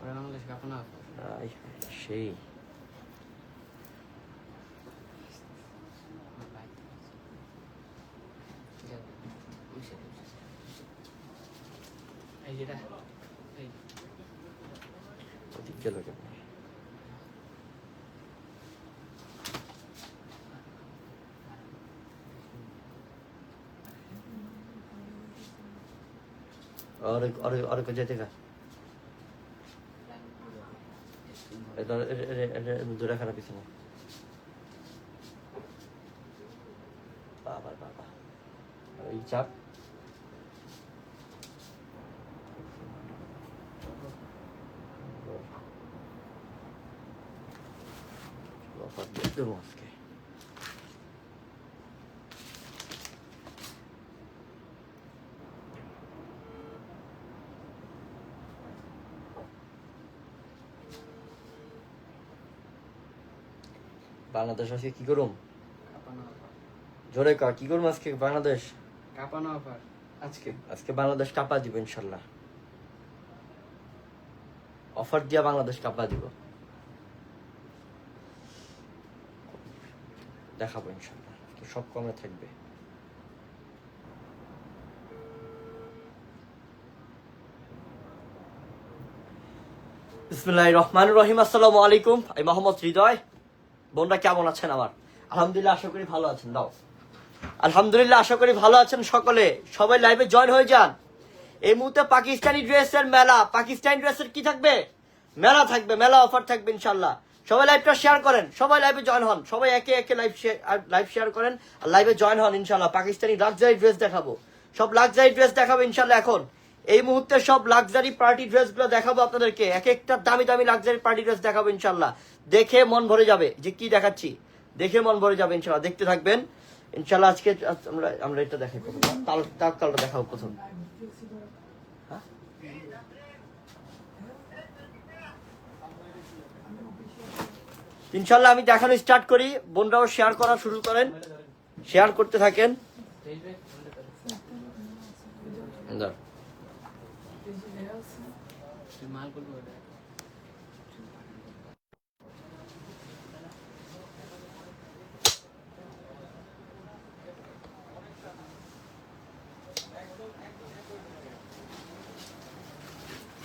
পুরো বাংলাদেশ কাপ না আই, সেই এই যেটা এই ওদিক গেল কেন और और और कुछ যেতে কা এটা এটা এটা দূরে খারাপ কিছু না বাবা বাবা এই চাপ অফার দিয়ে দেবো আজকে বাংলাদেশ আজকে কি করুম? জোরে কা কি করুম আজকে বাংলাদেশ? কাপানো অফার। আজকে? আজকে বাংলাদেশ কাপা দিব ইনশাল্লাহ। অফার দিয়া বাংলাদেশ কাপা দিব। দেখাবো ইনশাল্লাহ। সব কমে থাকবে। বিসমিল্লাহ রহমান রহিম। আসসালামু আলাইকুম। আমি মোহাম্মদ হৃদয়। বোনরা কেমন আছেন আমার? আলহামদুলিল্লাহ, আশা করি ভালো আছেন। দাও। আলহামদুলিল্লাহ, আশা করি ভালো আছেন সকলে। সবাই লাইভে জয়েন হয়ে যান। এই মুহূর্তে পাকিস্তানি ড্রেসের মেলা। পাকিস্তানি ড্রেসের কি থাকবে? মেলা থাকবে, মেলা অফার থাকবে ইনশাল্লাহ সবাই লাইভটা শেয়ার করেন। সবাই লাইভে জয়েন হন। সবাই একে একে লাইভ লাইভ শেয়ার করেন। আর লাইভে জয়েন হন ইনশাল্লাহ পাকিস্তানি লাক্সারি ড্রেস দেখাবো। সব লাক্সারি ড্রেস দেখাবো ইনশাল্লাহ এখন। এই মুহূর্তে সব লাক্সারি পার্টি ড্রেসগুলো দেখাবো আপনাদেরকে। এক একটা দামি দামি লাক্সারি পার্টি ড্রেস দেখাবো ইনশাল্লাহ দেখে মন ভরে যাবে যে কি দেখাচ্ছি। দেখে মন ভরে যাবে ইনশাল্লাহ দেখতে থাকবেন। ইনশাল্লাহ আজকে আমরা আমরা এটা দেখাই তাল কালটা দেখাবো প্রথম। হ্যাঁ? ইনশাল্লাহ আমি দেখানো স্টার্ট করি। বোনরাও শেয়ার করা শুরু করেন। শেয়ার করতে থাকেন। দাঁড়।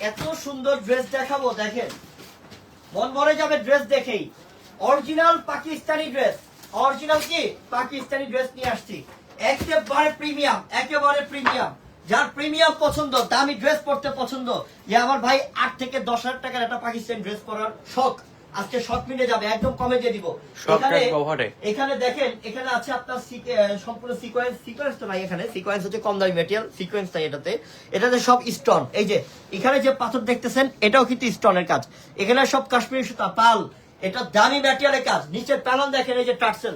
এত সুন্দর ড্রেস দেখাবো, দেখেন। মন ভরে যাবে ড্রেস দেখেই। অরিজিনাল পাকিস্তানি ড্রেস অরিজিনাল কি? পাকিস্তানি ড্রেস নিয়ে আসছি। একেবারে প্রিমিয়াম একেবারে প্রিমিয়াম যার প্রিমিয়াম পছন্দ দামি ড্রেস পরতে পছন্দ যে আমার ভাই আট থেকে দশ হাজার টাকার একটা পাকিস্তানি ড্রেস পরার শখ আজকে শখ মিটে যাবে একদম কমে দিয়ে দিব। এখানে এখানে দেখেন এখানে আছে আপনার সম্পূর্ণ সিকোয়েন্স সিকোয়েন্স তো নাই এখানে সিকোয়েন্স হচ্ছে কম দামি মেটেরিয়াল সিকোয়েন্স নাই এটাতে। এটাতে সব স্টোন এই যে এখানে যে পাথর দেখতেছেন এটাও কিন্তু স্টোনের কাজ। এখানে সব কাশ্মীরি সুতা পাল এটা দামি ম্যাটেরিয়ালের কাজ। নিচের প্যানেল দেখেন এই যে টার্সেল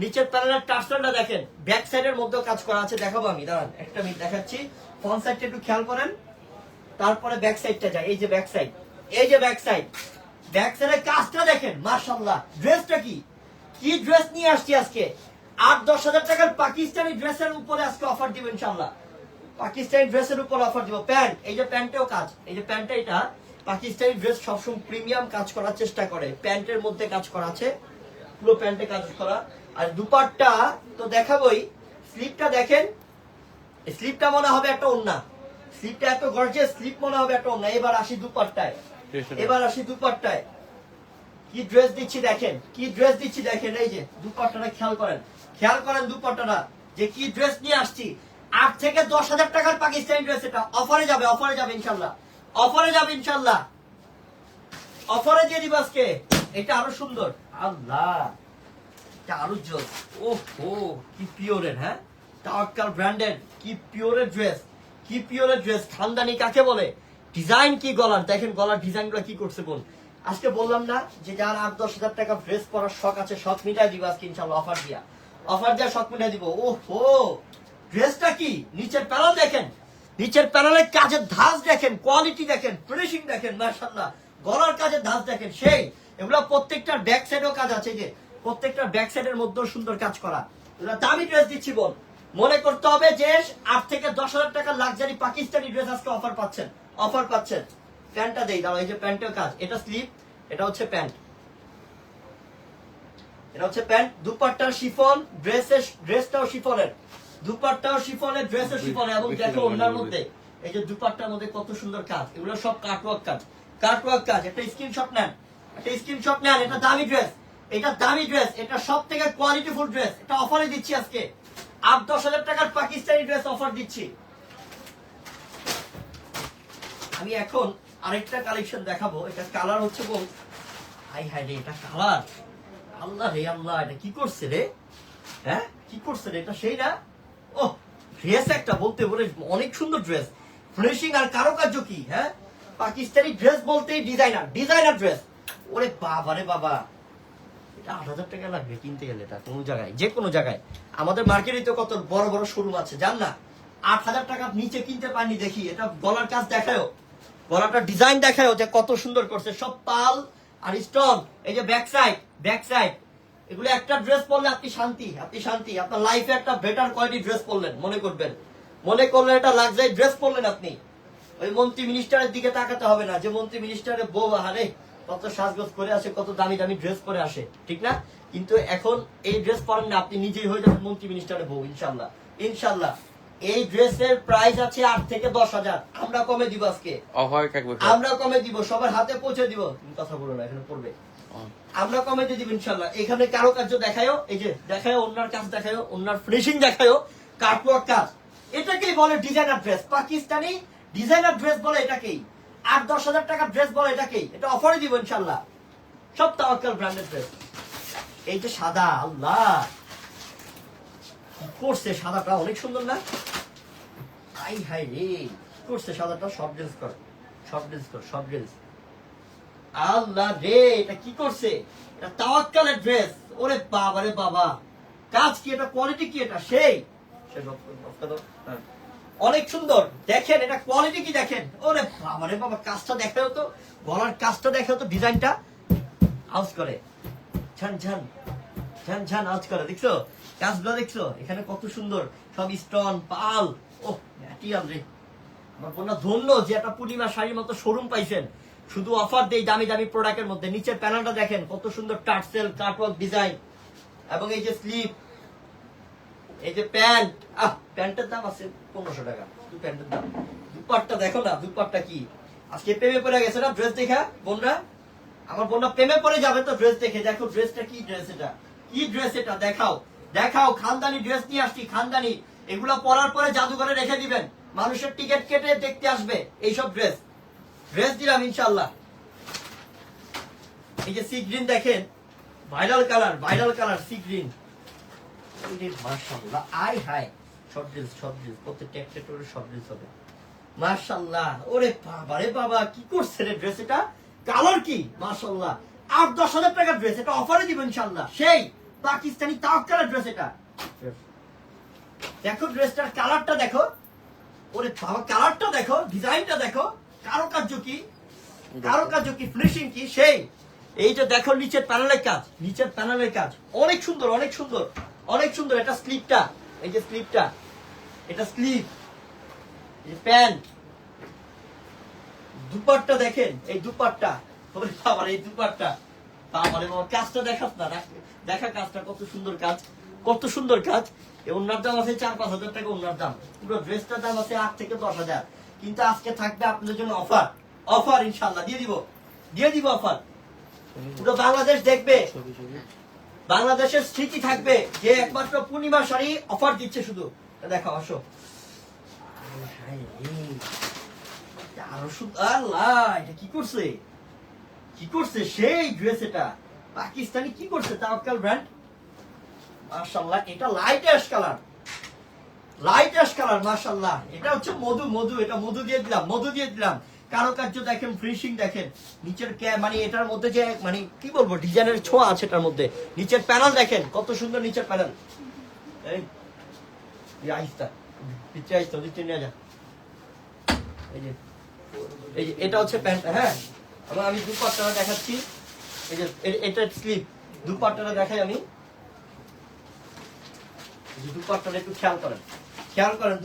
নিচের প্যানেলের টার্সেলটা দেখেন। ব্যাক সাইডের মধ্যেও কাজ করা আছে, দেখাবো আমি। দাঁড়ান, একটা মিনিট দেখাচ্ছি। ফ্রন্ট সাইডটা একটু খেয়াল করেন। তারপরে ব্যাক সাইডটা যায়। এই যে ব্যাক সাইড এই যে ব্যাক সাইড ব্যাক সাইডের কাজটা দেখেন মার্শাল্লাহ ড্রেসটা কি? কি ড্রেস নিয়ে আসছি আজকে? আট, দশ হাজার টাকার পাকিস্তানি ড্রেসের উপরে আজকে অফার দিব ইনশাল্লাহ পাকিস্তানি ড্রেসের উপর অফার দিব। প্যান্ট এই যে প্যান্টেও কাজ। এই যে প্যান্টটা এটা, পাকিস্তানি ড্রেস সবসময় প্রিমিয়াম কাজ করার চেষ্টা করে। প্যান্টের মধ্যে কাজ করা আছে। পুরো প্যান্টে কাজ করা। আর দুপাট্টা তো দেখাবোই। স্লিপটা দেখেন। স্লিপটা মনে হবে একটা ওন্না স্লিপটা এত গর্জিয়াস স্লিপ মনে হবে একটা ওন্না এবার আসি দুপাট্টায়। এবার আসি দুপাট্টায়। কি ড্রেস দিচ্ছি দেখেন। কি ড্রেস দিচ্ছি দেখেন এই যে দুপাট্টাটা খেয়াল করেন। খেয়াল করেন দুপাট্টাটা। যে কি ড্রেস নিয়ে আসছি। আট থেকে দশ হাজার টাকার পাকিস্তানি ড্রেস এটা। অফারে যাবে অফারে যাবে ইনশাল্লাহ। অফারে যাবে ইনশাল্লাহ। অফারে দিয়ে দিব আজকে। এটা আরও সুন্দর। আল্লাহ! এটা আরও জোর ও হো কি পিওরের হ্যাঁ? তাওয়াক্কাল ব্র্যান্ডেড কি পিওরের ড্রেস কি পিওরের ড্রেস খানদানি কাকে বলে? ডিজাইন কি গলার? দেখেন গলার ডিজাইনগুলো কি করছে বোন আজকে বললাম না যে যার আট, দশ হাজার টাকা ড্রেস পরার শখ আছে, শখ মিটাই দিব আজকে ইনশাল্লাহ অফার দিয়া। অফার দিয়া শখ মিটাই দিব। ও হো ড্রেসটা কি? নিচের প্যানেল দেখেন। নিচের প্যানেলের কাজের ধাঁচ দেখেন কোয়ালিটি দেখেন ফিনিশিং দেখেন, মাশাআল্লাহ। গলার কাজের ধাঁচ দেখেন, সেই। এগুলা প্রত্যেকটা ব্যাক সাইডেও কাজ আছে যে প্রত্যেকটা ব্যাক সাইডের মধ্যেও সুন্দর কাজ করা। দামি ড্রেস দিচ্ছি বোন মনে করতে হবে যে আট থেকে দশ হাজার টাকার লাক্সারি পাকিস্তানি ড্রেস আজকে অফার পাচ্ছেন। অফার পাচ্ছেন। প্যান্টটা দেই দাঁড়াও এই যে প্যান্টের কাজ। এটা স্লিপ এটা হচ্ছে প্যান্ট। এটা হচ্ছে প্যান্ট দুপাট্টার শিফন ড্রেসের ড্রেসটাও শিফনের। দুপাট্টাও শিফনের ড্রেসের শিফনের। এবং দেখো ওনার মধ্যে এই যে দুপাট্টার মধ্যে কত সুন্দর কাজ। এগুলো সব কাটওয়ার্ক কাজ। কাটওয়ার্ক কাজ। একটা স্ক্রিনশট নেন। একটা স্ক্রিনশট নেন এটা দামি ড্রেস এটা দামি ড্রেস এটা সব থেকে কোয়ালিটিফুল ড্রেস এটা অফারে দিচ্ছি আজকে। আট, দশ হাজার টাকার পাকিস্তানি ড্রেস অফার দিচ্ছি। আমি এখন আরেকটা কালেকশন দেখাবো, এটা কালার হচ্ছে বল হাই হাই রে, এটা কালার আল্লাহ রে, আল্লাহ, এটা কি করছে রে? হ্যাঁ কি করছে রে, এটা সেই না? ও ড্রেস একটা বলতে বলে অনেক সুন্দর ড্রেস ফিনিশিং আর কারুকার্য কি হ্যাঁ? পাকিস্তানি ড্রেস বলতেই ডিজাইনার ডিজাইনার ড্রেস ওরে বাবা রে বাবা। আট হাজার টাকা লাগবে কিনতে গেলে কোনো জায়গায়, যে কোনো জায়গায়। আমাদের মার্কেটে তো কত বড় বড় শোরুম আছে, জান না? আট হাজার টাকার নিচে কিনতে দেখি, এটা গলার কাজ দেখায়ও। গলাটা ডিজাইন দেখায়ও যে কত সুন্দর করছে, সব পাল আর স্টোন এই যে ব্যাক সাইড ব্যাক সাইড এগুলো একটা ড্রেস পরলে আপনি শান্তি আপনি শান্তি। আপনার লাইফে একটা বেটার কোয়ালিটি ড্রেস পরলেন, মনে করবেন। মনে করলেন এটা লাক্সারি ড্রেস পরলেন আপনি। ওই মন্ত্রী মিনিস্টারের দিকে তাকাতে হবে না, যে মন্ত্রী মিনিস্টারের বউ হারে কত সাজগোজ করে আসে কত দামি দামি ড্রেস পরে আসে ঠিক না? কিন্তু এখন এই ড্রেস পরেন না আপনি নিজেই হয়ে যাবেন মন্ত্রী মিনিস্টারের বউ ইনশাল্লাহ ইনশাল্লাহ এই ড্রেসের প্রাইস আছে আট থেকে দশ হাজার। আমরা কমে দিব আজকে। আমরা কমে দিব সবার হাতে পৌঁছে দিব। কথা বলো না এখানে পড়বে। আমরা কমে দিয়ে দিব ইনশাল্লাহ এখানে কারও কার্য দেখায়ও এই যে দেখায়ও অন্যার কাজ দেখায়ও অন্যার ফিনিশিং দেখায়ও কার্টওয়ার্ক কাজ। এটাকেই বলে designer dress Pakistani designer dress বলে এটাকেই। আট, দশ হাজার টাকার ড্রেস বলে এটাকেই এটা অফারে দিব ইনশাল্লাহ। সব তাওয়াক্কাল ব্র্যান্ডেড ড্রেস এই যে সাদা, আল্লাহ। করছে সাদাটা? অনেক সুন্দর না? হাই হাই রে। করছে সাদাটা? সব ড্রেস কর। সব ড্রেস কর, সব ড্রেস আল্লাহ রে, এটা কি করছে? এটা তাওয়াক্কালের ড্রেস ওরে বাবা রে বাবা। কাজ কি এটা? কোয়ালিটি কি এটা? সেই। সে করো। হ্যাঁ। অনেক সুন্দর। দেখেন, এটা কোয়ালিটি কি দেখেন? ওরে বাবা রে বাবা, কাজটা দেখে তো, গলার কাজটা দেখে তো ডিজাইনটা আউজ করে। ঝান ঝান ঝান ঝান আউজ করে, দেখছ? কাজগুলো দেখছ? এখানে কত সুন্দর, সব স্টোন পাল। ও ম্যাটিয়াল রে। আমার বোনরা ধন্য যে একটা পূর্ণিমা শাড়ির মতো শোরুম পাইছেন। শুধু অফার দেই দামি দামি প্রোডাক্টের মধ্যে। নিচের প্যানেলটা দেখেন, কত সুন্দর টার্সেল কাটওয়ার্ক ডিজাইন এবং এই যে স্লিপ এই যে প্যান্ট, আহ, প্যান্টের দাম আছে পনেরোশো টাকা। শুধু প্যান্টের দাম। দুপাটটা দেখো না, দুপাটটা কি? আজকে প্রেমে পড়ে গেছে না ড্রেস দেখা, বোনরা? আমার বোনরা প্রেমে পড়ে যাবে তো ড্রেস দেখে। দেখো ড্রেসটা কি ড্রেস এটা? কি ড্রেস এটা? দেখাও। দেখাও, খানদানি ড্রেস নিয়ে আসছি, খানদানি। এগুলো পরার পরে জাদুঘরে রেখে দিবেন। মানুষের টিকিট কেটে দেখতে আসবে এইসব ড্রেস ড্রেস দিলাম ইনশাল্লাহ এই যে সি গ্রিন দেখেন viral colour viral colour sea green মার্শাল্লাহ আই হাই শর্ট ড্রেস শর্ট ড্রেস প্রত্যেকটা একটা করে শর্ট ড্রেস হবে। মার্শাল্লাহ ওরে বাবা রে বাবা কি করছে রে ড্রেস এটা? কালার কি? মার্শাল্লাহ আট দশ হাজার টাকার ড্রেস এটা অফারে দিব ইনশাল্লাহ সেই পাকিস্তানি ড্রেস এটা। দেখো ড্রেসটার কালারটা দেখো। ওরে বাবা কালারটা দেখো ডিজাইনটা দেখো। কারও কার্য কি? কারও কার্য কি? ফিনিশিং কি? সেই। এই যে দেখো নিচের প্যানেলের কাজ নিচের প্যানেলের কাজ। অনেক সুন্দর অনেক সুন্দর। অনেক সুন্দর এটা স্লিপটা। এই যে স্লিপটা, এটা স্লিপ, এই প্যান্ট। দুপাট্টা দেখেন, এই দুপাট্টা। বাবার এই দুপাট্টা। বাবারে বাবা, কাজটা দেখাস না, দেখা কাজটা, কত সুন্দর কাজ, কত সুন্দর কাজ। এই ওনার দাম আছে চার, পাঁচ হাজার টাকা ওনার দাম। পুরো ড্রেসটার দাম আছে আট থেকে দশ হাজার। কিন্তু আজকে থাকবে আপনাদের জন্য অফার। অফার ইনশাল্লাহ দিয়ে দিব। দিয়ে দিব অফার। পুরো বাংলাদেশ দেখবে। বাংলাদেশের স্মৃতি থাকবে যে একমাত্র পূর্ণিমা শাড়ি অফার দিচ্ছে শুধু। দেখো আসো। কি করছে? কি করছে সেই ড্রেস এটা? পাকিস্তানি কি করছে তাওয়াক্কাল ব্র্যান্ড মাশাআল্লাহ, এটা light ash colour light ash colour মাশাআল্লাহ। এটা হচ্ছে মধু মধু, এটা মধু দিয়ে দিলাম, মধু দিয়ে দিলাম। কারুকার্য দেখেন ফিনিশিং দেখেন, নিচের মানে এটার মধ্যে যে মানে কি বলব, ডিজাইনের ছোঁয়া আছে এটার মধ্যে। নিচের প্যানেল দেখেন, কত সুন্দর নিচের প্যানেল এই এই যা। এই যে এটা হচ্ছে হ্যাঁ। আমি দেখাচ্ছি। এই যে এটা স্লিপ দেখাই আমি। একটু খেয়াল করেন। খেয়াল করেন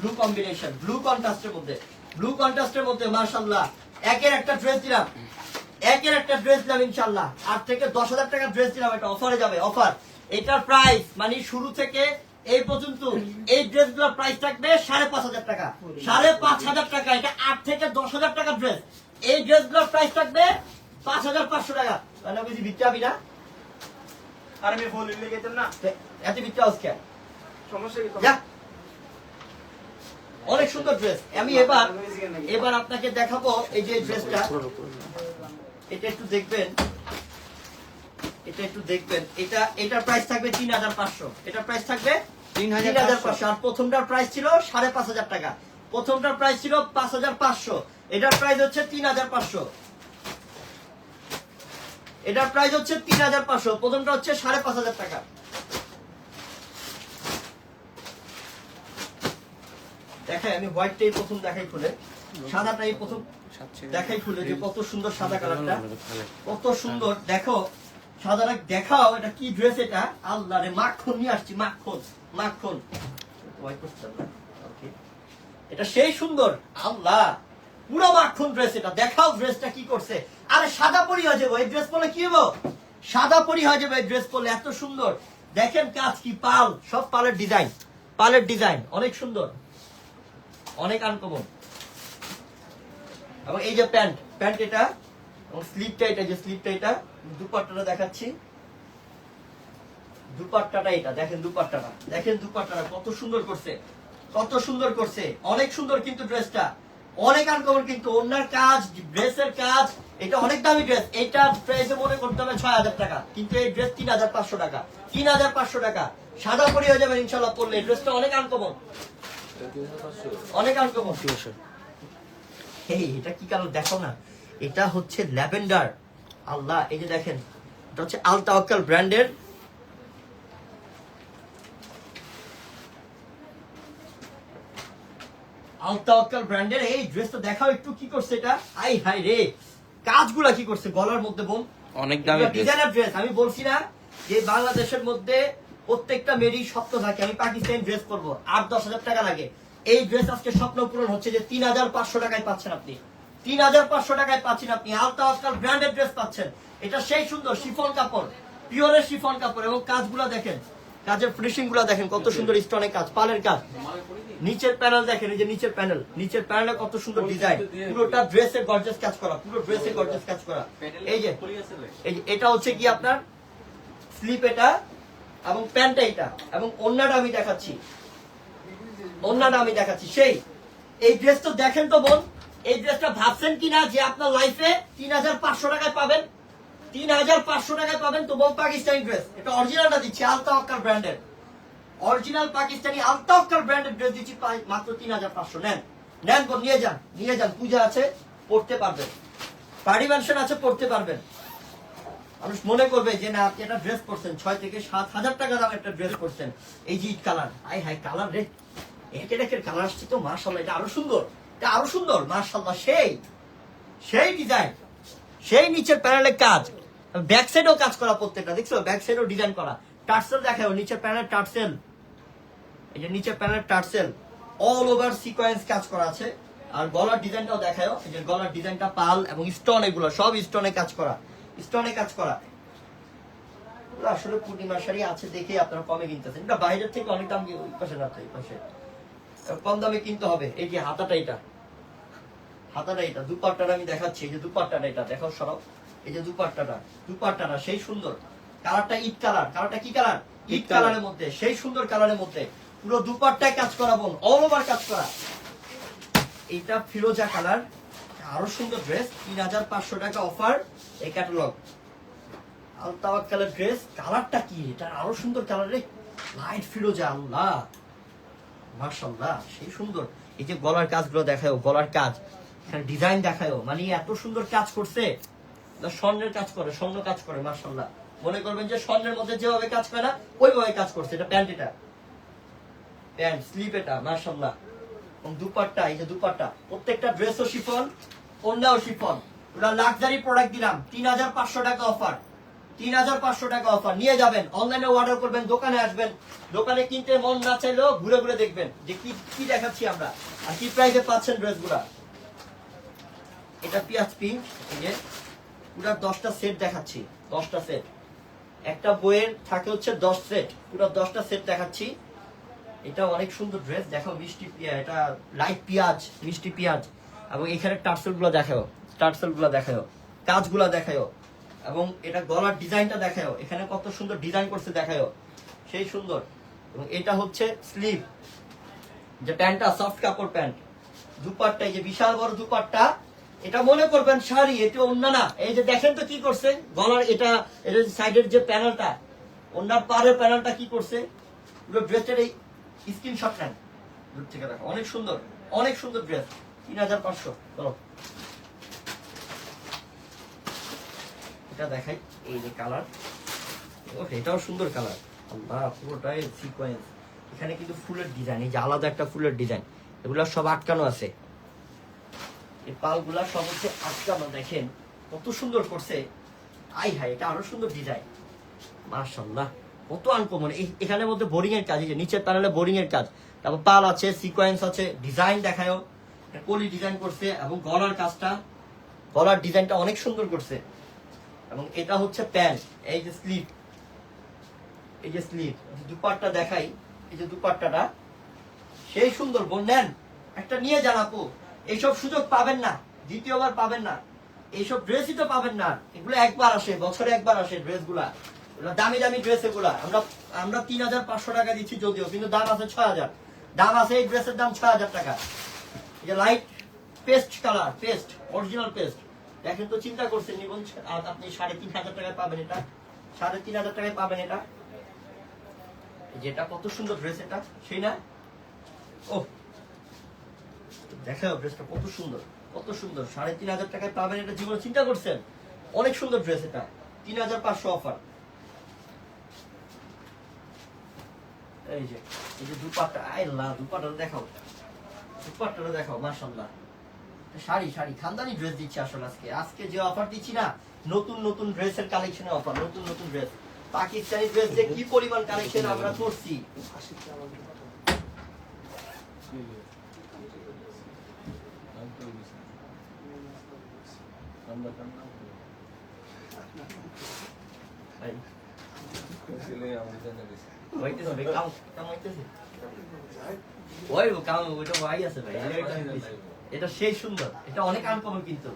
ব্লু কম্বিনেশন ব্লু কন্ট্রাস্টের মধ্যে। ব্লু কন্ট্রাস্টের মধ্যে মার্শাল্লাহ একের একটা ড্রেস দিলাম। একের একটা ড্রেস দিলাম ইনশাল্লাহ আট থেকে দশ হাজার টাকার ড্রেস দিলাম একটা অফারে যাবে অফার এটার প্রাইস মানে শুরু থেকে এই পর্যন্ত এই ড্রেসগুলোর প্রাইস থাকবে সাড়ে পাঁচ হাজার টাকা। সাড়ে পাঁচ হাজার টাকা এটা আট থেকে দশ হাজার টাকার ড্রেস এই ড্রেস ড্রেসগুলোর প্রাইস থাকবে পাঁচ হাজার পাঁচশো টাকা। তাহলে বুঝি বিচ্ছা না? আর আমি ফুল লিখে না। এত বিচ্ছা আজকে? সমস্যা কি অনেক সুন্দর ড্রেস আমি এবার এবার আপনাকে দেখাবো এই যে ড্রেসটা এটা একটু দেখবেন। এটা একটু দেখবেন। এটা এটার প্রাইস থাকবে তিন হাজার পাঁচশো। এটার প্রাইস থাকবে তিন হাজার পাঁচশো। আর প্রথমটার প্রাইস ছিল সাড়ে পাঁচ হাজার টাকা। প্রথমটার প্রাইস ছিল পাঁচ হাজার পাঁচশো। এটার প্রাইস হচ্ছে তিন হাজার পাঁচশো। এটার প্রাইস হচ্ছে তিন হাজার পাঁচশো। প্রথমটা হচ্ছে সাড়ে পাঁচ হাজার টাকা। দেখাই, আমি হোয়াইটটাই প্রথম দেখাই খুলে। সাদাটাই প্রথম দেখাই খুলে যে কত সুন্দর সাদা কালারটা। কত সুন্দর, দেখো, সাদাটা দেখাও এটা কি ড্রেস এটা। আল্লাহ রে, মাখন নিয়ে আসছি, মাখন মাখন. এটা সেই সুন্দর, আল্লাহ, পুরো মাখন ড্রেস এটা। দেখাও ড্রেসটা কি করছে। আরে সাদা পরি হয়ে যাব, এই ড্রেস পরলে কি হব সাদা পরি হয়ে যাবে, এই ড্রেস পরলে এত সুন্দর। দেখেন কাজ কি, পাল, সব পালের ডিজাইন পালের ডিজাইন অনেক সুন্দর। অনেক আনকমন এবং এই যে প্যান্ট প্যান্ট এটা, এবং স্লিপটা এটা, যে স্লিপটা এটা, দুপাট্টাটা দেখাচ্ছি। দুপাট্টাটা এটা, দেখেন দুপাট্টাটা। দেখেন দুপাট্টাটা, কত সুন্দর করছে। কত সুন্দর করছে। অনেক সুন্দর কিন্তু ড্রেসটা। অনেক আনকমন কিন্তু অন্যার কাজ, ড্রেসের কাজ, এটা অনেক দামি ড্রেস। এটা প্রাইসে মনে করতে হবে ছয় হাজার টাকা। কিন্তু এই ড্রেস তিন হাজার পাঁচশো টাকা। তিন হাজার পাঁচশো টাকা। সাদা পরি হয়ে যাবে ইনশাল্লাহ পড়লে এই ড্রেসটা অনেক আনকমন অনেক আনকমন এই এটা কি দেখো না? এটা হচ্ছে ল্যাভেন্ডার। আল্লাহ এই যে দেখেন এটা হচ্ছে আল তাওয়াক্কাল ব্র্যান্ডের ব্র্যান্ডের। এই ড্রেসটা দেখাও একটু কি করছে এটা? আই হাই রে কাজগুলা কি করছে? গলার মধ্যে বোন অনেক দামি ডিজাইনার ড্রেস আমি বলছি না যে বাংলাদেশের মধ্যে প্রত্যেকটা মেয়েরই স্বপ্ন থাকে, আমি পাকিস্তানি ড্রেস পরবো, আট, দশ হাজার টাকা লাগে। এই ড্রেস আজকে স্বপ্ন পূরণ হচ্ছে যে তিন হাজার পাঁচশো টাকায় পাচ্ছেন আপনি। তিন হাজার পাঁচশো টাকায় পাচ্ছেন আপনি, আলতা আজকাল ব্র্যান্ডেড ড্রেস পাচ্ছেন। এটা সেই সুন্দর শিফন কাপড়, পিওরের শিফন কাপড় এবং কাজগুলো দেখেন, কাজের ফিনিশিংগুলো দেখেন, কত সুন্দর স্টোনের কাজ, পালের কাজ। নিচের প্যানেল দেখেন, এই যে নিচের প্যানেল নিচের প্যানেলে কত সুন্দর ডিজাইন পুরোটা ড্রেসে গর্জেস কাজ করা, পুরো ড্রেসে গর্জেস কাজ করা। এই যে এটা হচ্ছে কি আপনার স্লিপ এটা এবং প্যান্টটা এটা এবং অন্যটা আমি দেখাচ্ছি। অন্যটা আমি দেখাচ্ছি, সেই। এই ড্রেস তো দেখেন তো বোন, এই ড্রেসটা ভাবছেন কিনা যে আপনার লাইফে তিন হাজার পাঁচশো টাকায় পাবেন? তিন হাজার পাঁচশো টাকায় পাবেন তো বোন পাকিস্তানি ড্রেস এটা অরিজিনালটা দিচ্ছি, আলতা অক্কার ব্র্যান্ডের অরিজিনাল পাকিস্তানি আলতা অক্কার ব্র্যান্ডের ড্রেস দিচ্ছি মাত্র তিন হাজার পাঁচশো। নেন নেন নিয়ে যান নিয়ে যান, পূজা আছে, পড়তে পারবেন। পার্টি ম্যানশন আছে, পড়তে পারবেন। মানুষ মনে করবে যে, না, আপনি একটা ড্রেস করছেন ছয় থেকে সাত হাজার টাকা দাম একটা ড্রেস করছেন এই যে কালার আই হাই কালার রে। একে রেখে কালার আসছে তো মার্শাল্লাহ এটা আরও সুন্দর, এটা আরও সুন্দর মার্শাল্লাহ সেই সেই ডিজাইন সেই নিচের প্যানেলের কাজ। ব্যাক সাইডেও কাজ করা প্রত্যেকটা, দেখছ? ব্যাক সাইডেও ডিজাইন করা। টার্সেল দেখাও নিচের প্যানেল টার্সেল। এই যে নিচের panel tassel all over sequence কাজ করা আছে। আর গলার ডিজাইনটাও দেখায় যে গলার ডিজাইনটা পাল এবং স্টোন এগুলো, সব স্টোনে কাজ করা। স্টোনে কাজ করা। আসলে পূর্ণিমা শাড়ি আছে দেখে আপনারা কমে কিনতেছেন। এটা বাইরের থেকে অনেক দাম পাশে না তো পাশে। কম দামে কিনতে হবে। এই যে হাতাটা এটা। হাতাটা এটা। দুপাট্টাটা আমি দেখাচ্ছি। এই যে দুপাট্টাটা এটা। দেখাও সরব এই যে দুপাট্টাটা। দুপাট্টাটা সেই সুন্দর। কালারটা ইট কালার। কালারটা কি কালার? ইট ইট কালারের মধ্যে। সেই সুন্দর কালারের মধ্যে। পুরো দুপাট্টায় কাজ করা বোন। অল ওভার কাজ করা। এটা ফিরোজা কালার। আরও সুন্দর ড্রেস তিন হাজার পাঁচশো টাকা অফার এই ক্যাটালগ আলতাবাক কালার ড্রেস কালারটা কি? এটা আরও সুন্দর কালার রে। লাইট ফিরোজা আল্লাহ। মার্শাল্লাহ সেই সুন্দর। এই যে গলার কাজগুলো দেখায় গলার কাজ। এখানে ডিজাইন দেখায়ও। মানে এত সুন্দর কাজ করছে। স্বর্ণের কাজ করে, স্বর্ণ কাজ করে মার্শাল্লাহ মনে করবেন যে স্বর্ণের মধ্যে যেভাবে কাজ করে না, ওইভাবে কাজ করছে। এটা প্যান্ট এটা। প্যান্ট স্লিপ এটা মার্শাল্লাহ এবং দুপাট্টা, এই যে দুপাট্টা। প্রত্যেকটা ড্রেসও শিফন অন্যও শিফন। ওটা লাক্সারি প্রোডাক্ট দিলাম। তিন হাজার পাঁচশো টাকা অফার তিন হাজার পাঁচশো টাকা অফার নিয়ে যাবেন। অনলাইনে অর্ডার করবেন, দোকানে আসবেন। দোকানে কিনতে মন না চাইলেও ঘুরে ঘুরে দেখবেন যে কি কি দেখাচ্ছি আমরা। আর কি প্রাইসে পাচ্ছেন ড্রেসগুলা এটা পিয়াজ পিঙ্ক এই যে। দশটা সেট দেখাচ্ছি। দশটা সেট একটা বইয়ের থাকে হচ্ছে দশ সেট পুরো দশটা সেট দেখাচ্ছি। এটা অনেক সুন্দর ড্রেস দেখো মিষ্টি পিয়া- এটা লাইট পেঁয়াজ, মিষ্টি পেঁয়াজ। এবং এখানে টার্সেলগুলো দেখাও। টার্সেলগুলো দেখাও কাজগুলো দেখাও এবং এটা গলার ডিজাইনটা দেখাও এখানে কত সুন্দর ডিজাইন করছে দেখাও সেই সুন্দর। এবং এটা হচ্ছে স্লিভ, যে প্যান্টটা, সফট কাপড় প্যান্ট। দুপাট্টা এই যে বিশাল বড় দুপাট্টা, এটা মনে করবেন শাড়ি, এটা অন্য না। এই যে দেখেন তো কি করছে, গলার এটা এটা সাইডের যে প্যানেলটা অন্যার পাড়ের প্যানেলটা কি করছে, পুরো ড্রেসের এই স্ক্রিনশট নেন দূর থেকে দেখো, অনেক সুন্দর অনেক সুন্দর ড্রেস, তিন হাজার পাঁচশো, চলো। এটা দেখাই, এই যে কালার এটাও সুন্দর কালার আল্লাহ, পুরোটাই সিকোয়েন্স এখানে কিন্তু ফুলের ডিজাইন এই যে আলাদা একটা ফুলের ডিজাইন এগুলো সব আটকানো আছে। এই পালগুলা সব হচ্ছে আটকানো, দেখেন। কত সুন্দর করছে। আই হাই এটা আরও সুন্দর ডিজাইন মার্শাল্লাহ কত আনকমন এখানের মধ্যে বোরিং এর কাজ, এই যে নিচের প্যানেলে বোরিং এর কাজ। তারপর পাল আছে সিকোয়েন্স আছে ডিজাইন দেখায়ও। কলি ডিজাইন করছে এবং গলার কাজটা, গলার ডিজাইনটা অনেক সুন্দর করছে। এবং এটা হচ্ছে প্যান্ট, এই যে স্লিপ, এই যে স্লিপ দুপাট্টা দেখাই, এই যে দুপাট্টাটা, সেই সুন্দর বোন নেন, একটা নিয়ে যান আপু, এইসব সুযোগ পাবেন না, দ্বিতীয়বার পাবেন না, এইসব ড্রেসই তো পাবেন না, এগুলো একবার আসে, বছরে একবার আসে ড্রেসগুলা দামি দামি ড্রেস এগুলা আমরা আমরা তিন হাজার পাঁচশো টাকা দিচ্ছি যদিও, কিন্তু দাম আছে ছয় হাজার, দাম আছে এই ড্রেসের দাম ছয় হাজার টাকা, এই যে light paste colour paste original paste দেখেন তো চিন্তা করছেন নিবন আপনি সাড়ে তিন হাজার টাকায় পাবেন এটা। সাড়ে তিন হাজার টাকায় পাবেন এটা। যেটা কত সুন্দর ড্রেস এটা, সেই না? ও দেখাও ড্রেসটা কত সুন্দর কত সুন্দর। সাড়ে তিন হাজার টাকায় পাবেন এটা জীবনে চিন্তা করছেন? অনেক সুন্দর ড্রেস এটা। তিন হাজার পাঁচশো অফার এই যে এই যে দুপাট্টা আইল্লা দুপাট্টাটা দেখাও। দুপাট্টাটা দেখাও মাশাল্লাহ শাড়ি শাড়ি। খানদানি ড্রেস দিচ্ছি আসলে আজকে। আজকে যে অফার দিচ্ছি না নতুন নতুন ড্রেসের কালেকশনের অফার নতুন নতুন ড্রেস পাকিস্তানি ড্রেস যে কি পরিমাণ কালেকশন আমরা করছি। হইতেছে কাম কাম হইতেছে। ওই কাম ওইটা ভাই আছে ভাই এটা- সেই সুন্দর এটা অনেক আনকমন কিন্তু।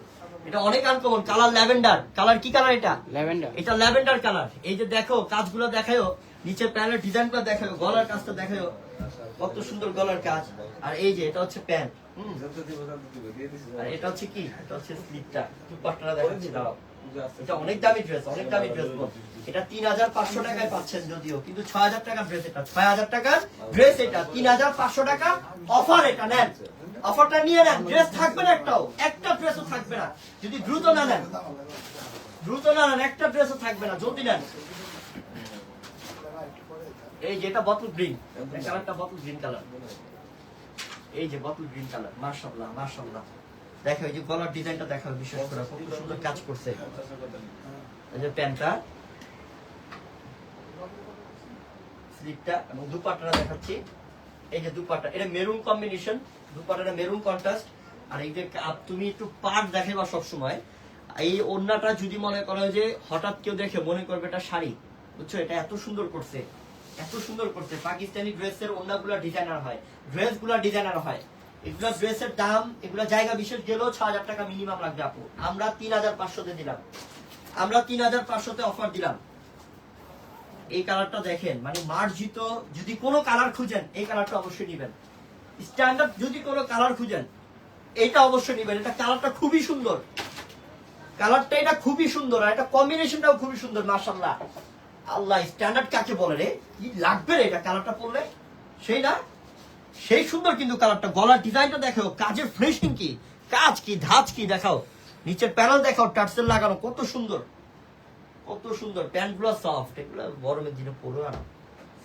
এটা অনেক আনকমন কালার ল্যাভেন্ডার কালার কি কালার এটা? ল্যাভেন্ডার এটা ল্যাভেন্ডার কালার এই যে দেখো কাজগুলো দেখায়ও নিচের প্যানেল ডিজাইনগুলো দেখায়ও গলার কাজটা দেখায়ও কত সুন্দর গলার কাজ। আর এই যে এটা হচ্ছে প্যান্ট। আর এটা হচ্ছে কি? এটা হচ্ছে স্লিপটা দেখাচ্ছি দাঁড়াও। এটা অনেক দামি ড্রেস অনেক দামি ড্রেস এটা তিন হাজার পাঁচশো টাকায় পাচ্ছেন যদিও, কিন্তু ছয় হাজার ড্রেস এটা। ছয় হাজার টাকার ড্রেস এটা, তিন হাজার পাঁচশো টাকা অফার এটা নেন। অফারটা নিয়ে নেন ড্রেস থাকবে না একটাও, একটা ড্রেসও থাকবে না। যদি দ্রুত না নেন, দ্রুত না নেন, একটা ড্রেসও থাকবে না জলদি নেন। এই গ্রিন কালারটা গ্রিন কালার এই যে বটল গ্রিন কালার মার্শাল্লাহ মার্শাল্লাহ দেখো, এই যে গলার ডিজাইনটা দেখো বিশেষ করে কত সুন্দর কাজ করছে। এই যে প্যান্টটা স্লিপটা এবং দেখাচ্ছি। এই যে এটা মেরুন কম্বিনেশন মেরুন কন্ট্রাস্ট আর এই যে তুমি একটু পাট দেখাবা সবসময়। এই যদি মনে করো যে হঠাৎ কেউ দেখে, মনে করবে এটা শাড়ি। বুঝছ? এটা এত সুন্দর করছে। এত সুন্দর করছে। পাকিস্তানি ড্রেসের ওড়নাগুলো ডিজাইনার হয়। ড্রেসগুলো ডিজাইনার হয়। এগুলা ড্রেসের দাম, এগুলা জায়গা বিশেষ গেলেও ছ হাজার টাকা মিনিমাম লাগবে আপু। আমরা তিন হাজার পাঁচশোতে দিলাম। আমরা তিন হাজার পাঁচশোতে অফার দিলাম। এই কালারটা দেখেন মানে মার্জিত যদি কোনো কালার খুঁজেন, এই কালারটা অবশ্যই নেবেন। স্ট্যান্ডার্ড যদি কোনো কালার খুঁজেন এটা অবশ্যই নেবেন। এটা কালারটা খুবই সুন্দর। কালারটা এটা খুবই সুন্দর, আর এটা কম্বিনেশনটাও খুবই সুন্দর মার্শাল্লাহ আল্লাহ স্ট্যান্ডার্ড কাকে বলে রে? কি লাগবে রে এটা কালারটা পরলে? সেই না? সেই সুন্দর কিন্তু কালারটা গলার ডিজাইনটা দেখো কাজের ফিনিশিং কি? কাজ কি, ধাঁচ কি দেখাও। নিচের প্যানেল দেখাও, টার্সেল লাগানো, কত সুন্দর। কত সুন্দর প্যান্টগুলো সফট এগুলো গরমের দিনে পরে আর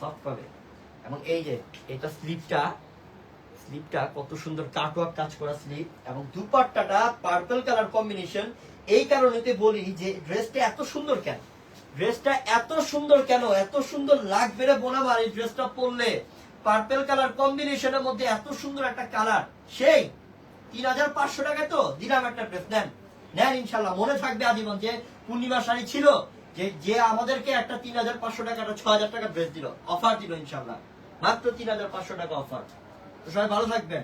সফট পাবে। এবং এই যে, এটা স্লিপটা স্লিপটা কত সুন্দর কাটওয়ার্ক কাজ করা স্লিপ এবং দুপাট্টাটা পার্পল কালার কম্বিনেশন এই কারণেতে বলি যে ড্রেসটা এত সুন্দর কেন? ড্রেসটা এত সুন্দর কেন? এত সুন্দর লাগবে রে বোনাবার এই ড্রেসটা পরলে। পার্পল কালার কম্বিনেশনের মধ্যে এত সুন্দর একটা কালার সেই তিন হাজার পাঁচশো টাকায় তো দিলাম একটা ড্রেস নেন। নেন ইনশাল্লাহ, মনে থাকবে আজীবন যে পূর্ণিমা শাড়ি ছিল যে যে আমাদেরকে একটা তিন হাজার পাঁচশো টাকা, একটা ছ হাজার টাকা ড্রেস দিল অফার দিল ইনশাল্লাহ মাত্র তিন হাজার পাঁচশো টাকা অফার তো সবাই ভালো থাকবেন।